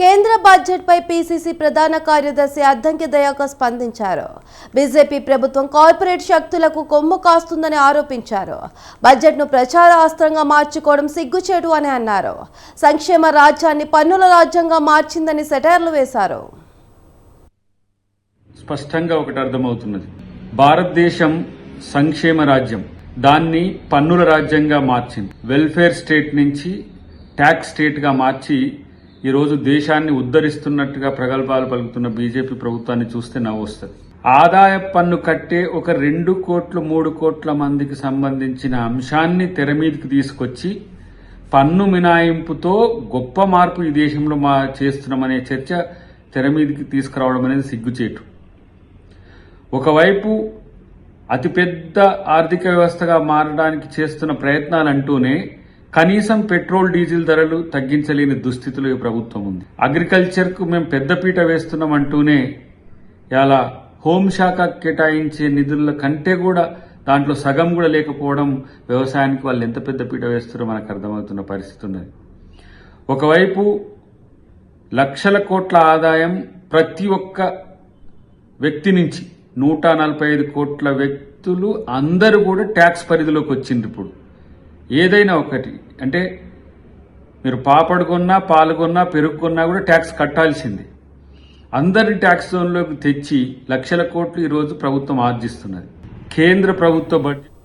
కేంద్ర బడ్జెట్పై పీసీసీ ప్రధాన కార్యదర్శి అద్దంకి దయాకర్ స్పందించారు. బీజేపీ ప్రభుత్వం కార్పొరేట్ శక్తులకు కొమ్ము కాస్తుందని ఆరోపించారు. బడ్జెట్ను ప్రచార అస్త్రంగా మార్చుకోవడం సిగ్గుచేటు అని అన్నారు. సంక్షేమ రాజ్యాన్ని పన్నుల రాజ్యంగా మార్చిందని సెటైర్లు వేశారు. స్పష్టంగా ఒకటి అర్థమవుతున్నది. భారతదేశం సంక్షేమ రాజ్యం. దాన్ని పన్నుల రాజ్యంగా మార్చింది. వెల్ఫేర్ స్టేట్ నుంచి ట్యాక్స్ స్టేట్గా మార్చి ఈరోజు దేశాన్ని ఉద్ధరిస్తున్నట్టుగా ప్రగల్భాలు పలుకుతున్న బీజేపీ ప్రభుత్వాన్ని చూస్తే నవ్వు వస్తుంది. ఆదాయ పన్ను కట్టే ఒక రెండు కోట్లు మూడు కోట్ల మందికి సంబంధించిన అంశాన్ని తెర మీదకి తీసుకొచ్చి పన్ను మినాయింపుతో గొప్ప మార్పు ఈ దేశంలో మా చేస్తున్నామనే చర్చ తెర మీదకి తీసుకురావడం అనేది సిగ్గుచేటు. ఒకవైపు అతిపెద్ద ఆర్థిక వ్యవస్థగా మారడానికి చేస్తున్న ప్రయత్నాలు అంటూనే కనీసం పెట్రోల్ డీజిల్ ధరలు తగ్గించలేని దుస్థితిలో ఈ ప్రభుత్వం ఉంది. అగ్రికల్చర్కు మేము పెద్దపీట వేస్తున్నాం అంటూనే ఇలా హోంశాఖ కేటాయించే నిధుల కంటే కూడా దాంట్లో సగం కూడా లేకపోవడం వ్యవసాయానికి వాళ్ళు ఎంత పెద్ద పీట వేస్తారో మనకు అర్థమవుతున్న పరిస్థితి ఉన్నది. ఒకవైపు లక్షల కోట్ల ఆదాయం ప్రతి ఒక్క వ్యక్తి నుంచి నూట నలభై ఐదు కోట్ల వ్యక్తులు అందరూ కూడా ట్యాక్స్ పరిధిలోకి వచ్చింది ఇప్పుడు. ఏదైనా ఒకటి. అంటే మీరు పాపడుకున్నా పాల్గొన్నా పెరుగుకున్నా పెరుగు కొన్నా కూడా ట్యాక్స్ కట్టాల్సింది. అందరిని ట్యాక్స్ జోన్లోకి తెచ్చి లక్షల కోట్లు ఈరోజు ప్రభుత్వం ఆర్జిస్తున్నది. కేంద్ర ప్రభుత్వ బడ్జెట్